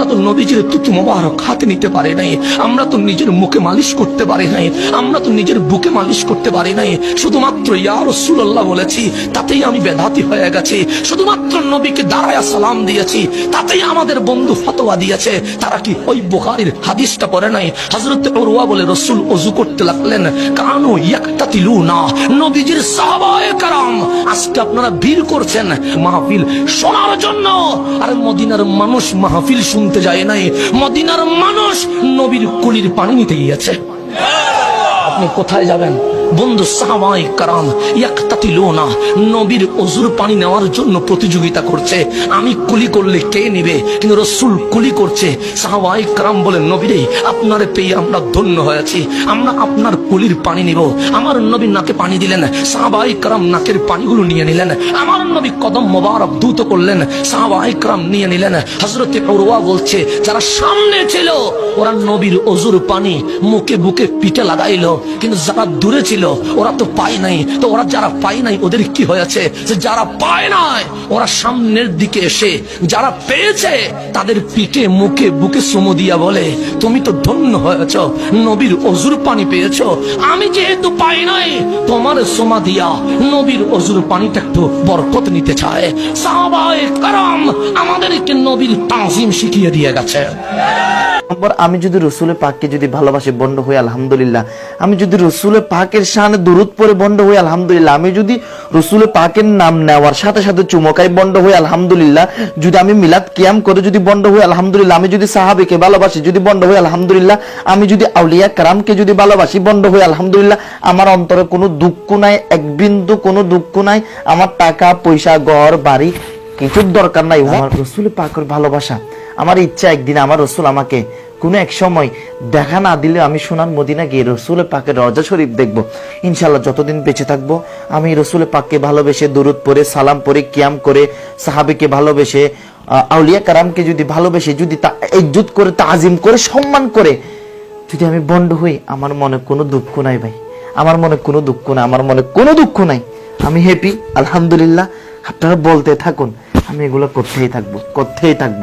আমরা তো নবীজির তুতু মোবারক হাতে নিতে পারি নাই। আমরা তো নিজের মুখে মালিশ করতে পারি নাই। আমরা তো নিজের বুকে মালিশ করতে পারি নাই। শুধুমাত্র ইয়া রসুল্লাহ বলেছি, তাতেই আমি বেদাতি হয়ে গেছি। শুধুমাত্র নবীকে দাঁড়ায়া সালাম দিয়েছি, তাতেই আমাদের বন্ধু ফতোয়া দিয়েছে। তারা কি ওই বুখারির হাদিসটা পড়ে নাই? হজরত ওরুয়া বলে রসুল অজু করতে লাগলেন, কানু ইয়াক্তাতিলু না নবীজির সাহাবায়ে কারাম আজকে আপনারা ভিড় করছেন মাহফিল শোনার জন্য। আর মদিনার মানুষ মাহফিল শুনতে যায় নাই। মদিনার মানুষ নবীর কুলির পানি নিতে গিয়েছে। আপনি কোথায় যাবেন? বন্ধু সাহাবাই কারাম, ইয়াক্তাতিলুনা, নবীর অজুর পানি নেওয়ার জন্য প্রতিযোগিতা করছে। আমি কুলি করলে কে নেবে? কিন্তু রসুল কুলি করছে। সাহাবাই কারাম বলেন, নবীরে, আপনারে পেয়ে আমরা ধন্য হয়েছি। আমরা আপনার কুলির পানি নিব। আমার নবী নাকে পানি দিলেন। সাহাবাই কারাম নাকের পানিগুলো নিয়ে নিলেন। আমার নবী কদম মোবারক দ্রুত করলেন। সাহাবাই কারাম নিয়ে নিলেন। হজরতে পড়ুয়া বলছে, যারা সামনে ছিল, ওরা নবীর অজুর পানি মুখে বুকে পিঠে লাগাইলো। কিন্তু যারা দূরে ছিল ওরা তো পায় নাই। তো ওরা যারা পায় নাই, ওদের কি হয়েছে? যে যারা পায় নাই, ওরা সামনের দিকে এসে, যারা পেয়েছে, তাদের পিঠে, মুখে, বুকে সুমো দিয়া বলে, তুমি তো ধন্য হয়েছ, নবীর অজুর পানি পেয়েছ। আমি যেহেতু পাই নাই, তোমার সোমা দিয়া নবীর অজুর পানিটা একটু বরকত নিতে চায়। সাহাবায়ে কারাম আমাদেরকে নবীর তাজিম শিখিয়ে দিয়ে গেছে। নম্বর, আমি যদি রসুলের পাককে যদি ভালোবাসি বন্ড হই আলহামদুলিল্লাহ। আমি যদি রসুলের পাকের শানে দূরত পরে বন্ড হই আলহামদুলিল্লাহ, আমি যদি রসুলের পাকের নাম নেওয়ার সাথে সাথে চুমকাই বন্ড হই আলহামদুলিল্লাহ, যদি আমি মিলাদ কিয়াম করে যদি বন্ড হই আলহামদুলিল্লাহ, আমি যদি সাহাবিকে ভালোবাসি যদি বন্ড হই আলহামদুলিল্লাহ, আমি যদি আউলিয়া কারামকে যদি ভালোবাসি বন্ড হই আলহামদুলিল্লাহ, আমার অন্তরে কোনো দুঃখ নাই, এক বিন্দু কোনো দুঃখ নাই, আমার টাকা, পয়সা, ঘর, বাড়ি কিছুর দরকার নাই আমার রসুল পাকর ভালোবাসা, আমার ইচ্ছা একদিন আমার রসুল আমাকে কোনো এক সময় দেখা না দিলে আমি সোনার মদিনা গিয়ে রসুলের পাকের রজা শরীফ দেখব। ইনশাল্লাহ যতদিন বেঁচে থাকব, আমি রসুলের পাককে ভালোবেসে দরুদ পরে সালাম পরে কিয়াম করে, সাহাবিকে ভালোবেসে আউলিয়া কারামকে যদি ভালোবেসে, যদি তা ইজ্জত করে, তাজিম করে, সম্মান করে, যদি আমি বন্ড হই, আমার মনে কোনো দুঃখ নাই ভাই। আমার মনে কোনো দুঃখ নাই, আমার মনে কোনো দুঃখ নাই। আমি হ্যাপি আলহামদুলিল্লাহ। আপনারা বলতে থাকুন আমি এগুলো করতেই থাকব করতেই থাকব।